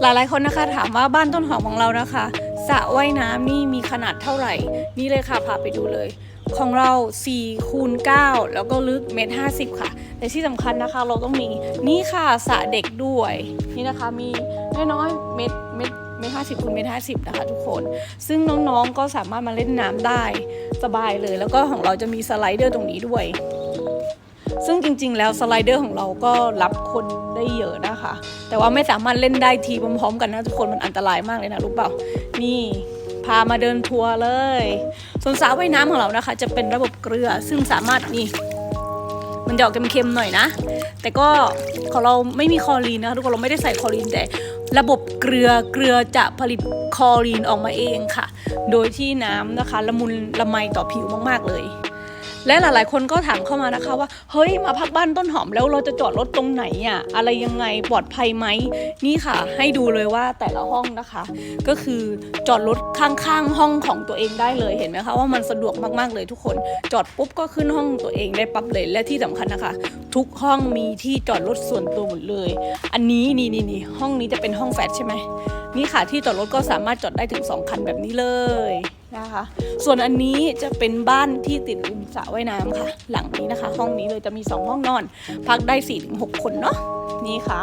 หลายๆคนนะคะถามว่าบ้านต้นหอมของเรานะคะสระว่ายน้ำนี่มีขนาดเท่าไหร่ นี่เลยค่ะพาไปดูเลย ของเรา4คูณ9แล้วก็ลึกเมตรห้าสิบค่ะ แต่ที่สำคัญนะคะเราต้องมีนี่ค่ะสระเด็กด้วย นี่นะคะมีน้อยๆเมตรเมตรเมตรห้าสิบคูณเมตรห้าสิบนะคะทุกคน ซึ่งน้องๆก็สามารถมาเล่นน้ำได้สบายเลย แล้วก็ของเราจะมีสไลเดอร์ตรงนี้ด้วย ซึ่งจริง ๆ แล้วสไลเดอร์ของเราก็รับคนได้เยอะนะคะ แต่ว่าไม่สามารถเล่นได้ทีพร้อมๆ กันนะทุกคนมันอันตรายมากเลยนะรู้เปล่า นี่พามาเดินทัวร์เลย ส่วนสระว่ายน้ำของเรานะคะ จะเป็นระบบเกลือซึ่งสามารถนี่มันจะออกเค็มๆหน่อยนะ แต่ก็ของเราไม่มีคลอรีนนะคะทุกคนเราไม่ได้ใส่คลอรีนแต่ระบบเกลือเกลือจะผลิตคลอรีนออกมาเองค่ะ โดยที่น้ำนะคะละมุนละไมต่อผิวมากๆเลย และหลายๆ คนก็ถามเข้ามานะคะว่า เฮ้ย มาพักบ้านต้นหอมแล้วเราจะจอดรถตรงไหนอะ อะไรยังไงปลอดภัยไหม นี่ค่ะ ให้ดูเลยว่าแต่ละห้องนะคะ ก็คือจอดรถข้างๆ ห้องของตัวเองได้เลยเห็นไหมคะว่ามันสะดวกมากๆเลยทุกคน จอดปุ๊บก็ขึ้นห้องตัวเองได้ปั๊บเลยและที่สำคัญนะคะ ทุกห้องมีที่จอดรถส่วนตัวหมดเลย อันนี้นี่นี่นี่ห้องนี้จะเป็นห้องแฟลตใช่ไหมนี่ค่ะที่จอดรถก็สามารถจอดได้ถึง 2 คันแบบนี้เลย นะคะ ส่วนอันนี้จะเป็นบ้านที่ติดริมสระว่ายน้ำค่ะ หลังนี้นะคะ ห้องนี้เลยจะมี 2 ห้องนอน พักได้ 4-6 คนเนาะนี่ค่ะ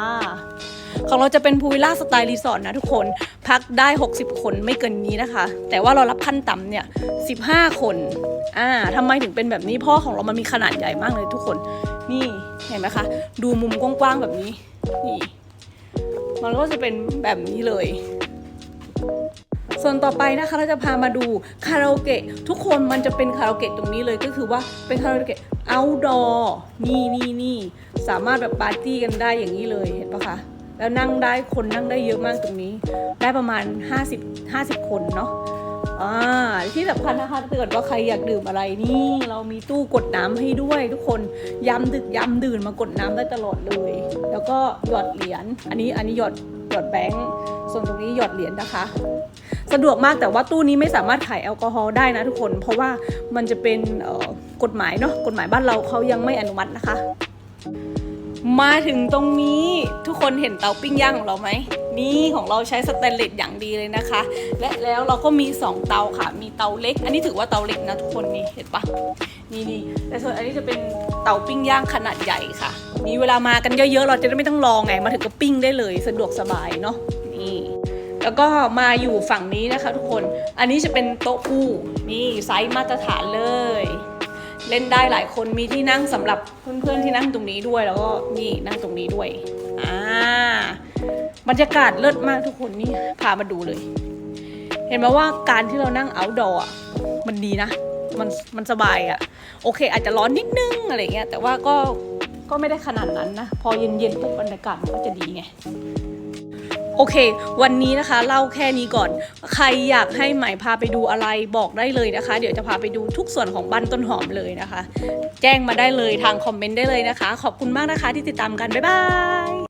ของเราจะเป็นพูวิลล่าสไตล์รีสอร์ทนะทุกคนพักได้ 60 คนไม่เกินนี้นะคะ แต่ว่าเรารับขั้นต่ำเนี่ย 15 คนอ่าทำไมถึงเป็นแบบนี้พราะของเรามันมีขนาดใหญ่มากเลยทุกคนนี่เห็นไหมคะ ดูมุมกว้างๆแบบนี้นี่มันก็จะเป็นแบบนี้เลย ส่วนต่อไปนะคะเราจะพามาดูคาราโอเกะทุกคนมันจะเป็นคาราโอเกะตรงนี้เลยก็คือว่าเป็นคาราโอเกะ outdoor นี่นี่นี่สามารถแบบปาร์ตี้กันได้อย่างนี้เลยเห็นปะคะแล้วนั่งได้คนนั่งได้เยอะมากตรงนี้ ได้ประมาณ 50 50 คนเนาะอ่าที่สำคัญนะคะถ้าเกิดว่าใครอยากดื่มอะไรนี่ เรามีตู้กดน้ำให้ด้วย ทุกคนย้ำดึกย้ำดื่นมากดน้ำได้ตลอดเลย แล้วก็หยอดเหรียญอันนี้อันนี้หยอดหยอดแบงค์ส่วนตรงนี้หยอดเหรียญนะคะ สะดวกมากแต่ว่าตู้นี้ไม่สามารถขายแอลกอฮอล์ได้นะทุกคน เพราะว่ามันจะเป็นกฎหมายเนาะกฎหมายบ้านเราเขายังไม่อนุมัตินะคะ มาถึงตรงนี้ทุกคนเห็นเตาปิ้งย่างของเราไหมนี่ของเราใช้สแตนเลสอย่างดีเลยนะคะ และแล้วเราก็มี 2 เตาค่ะ มีเตาเล็ก อันนี้ถือว่าเตาเล็กนะทุกคนนี่เห็นปะนี่นี่แต่ส่วนอันนี้จะเป็นเตาปิ้งย่างขนาดใหญ่ค่ะนี่เวลามากันเยอะๆ เราจะได้ไม่ต้องรอไง มาถึงก็ปิ้งได้เลย สะดวกสบายเนาะนี่ แล้วก็มาอยู่ฝั่งนี้นะคะทุกคน อันนี้จะเป็นโต๊ะคู่นี่ไซส์มาตรฐานเลย เล่นได้หลายคนมีที่นั่งสำหรับเพื่อนๆที่นั่งตรงนี้ด้วยแล้วก็นี่นั่งตรงนี้ด้วยอ่าบรรยากาศเลิศมากทุกคนนี่พามาดูเลย เห็นไหมว่าการที่เรานั่ง outdoor อะมันดีนะ มันมันสบายอะ โอเค อาจจะร้อนนิดนึงอะไรเงี้ยแต่ว่าก็ก็ไม่ได้ขนาดนั้นนะ พอเย็นๆปุ๊บบรรยากาศมันก็จะดีไง โอเค วันนี้นะคะเล่าแค่นี้ก่อน ใครอยากให้ใหม่พาไปดูอะไรบอกได้เลยนะคะ เดี๋ยวจะพาไปดูทุกส่วนของบ้านต้นหอมเลยนะคะ แจ้งมาได้เลยทางคอมเมนต์ได้เลยนะคะ ขอบคุณมากนะคะที่ติดตามกัน บ๊ายบาย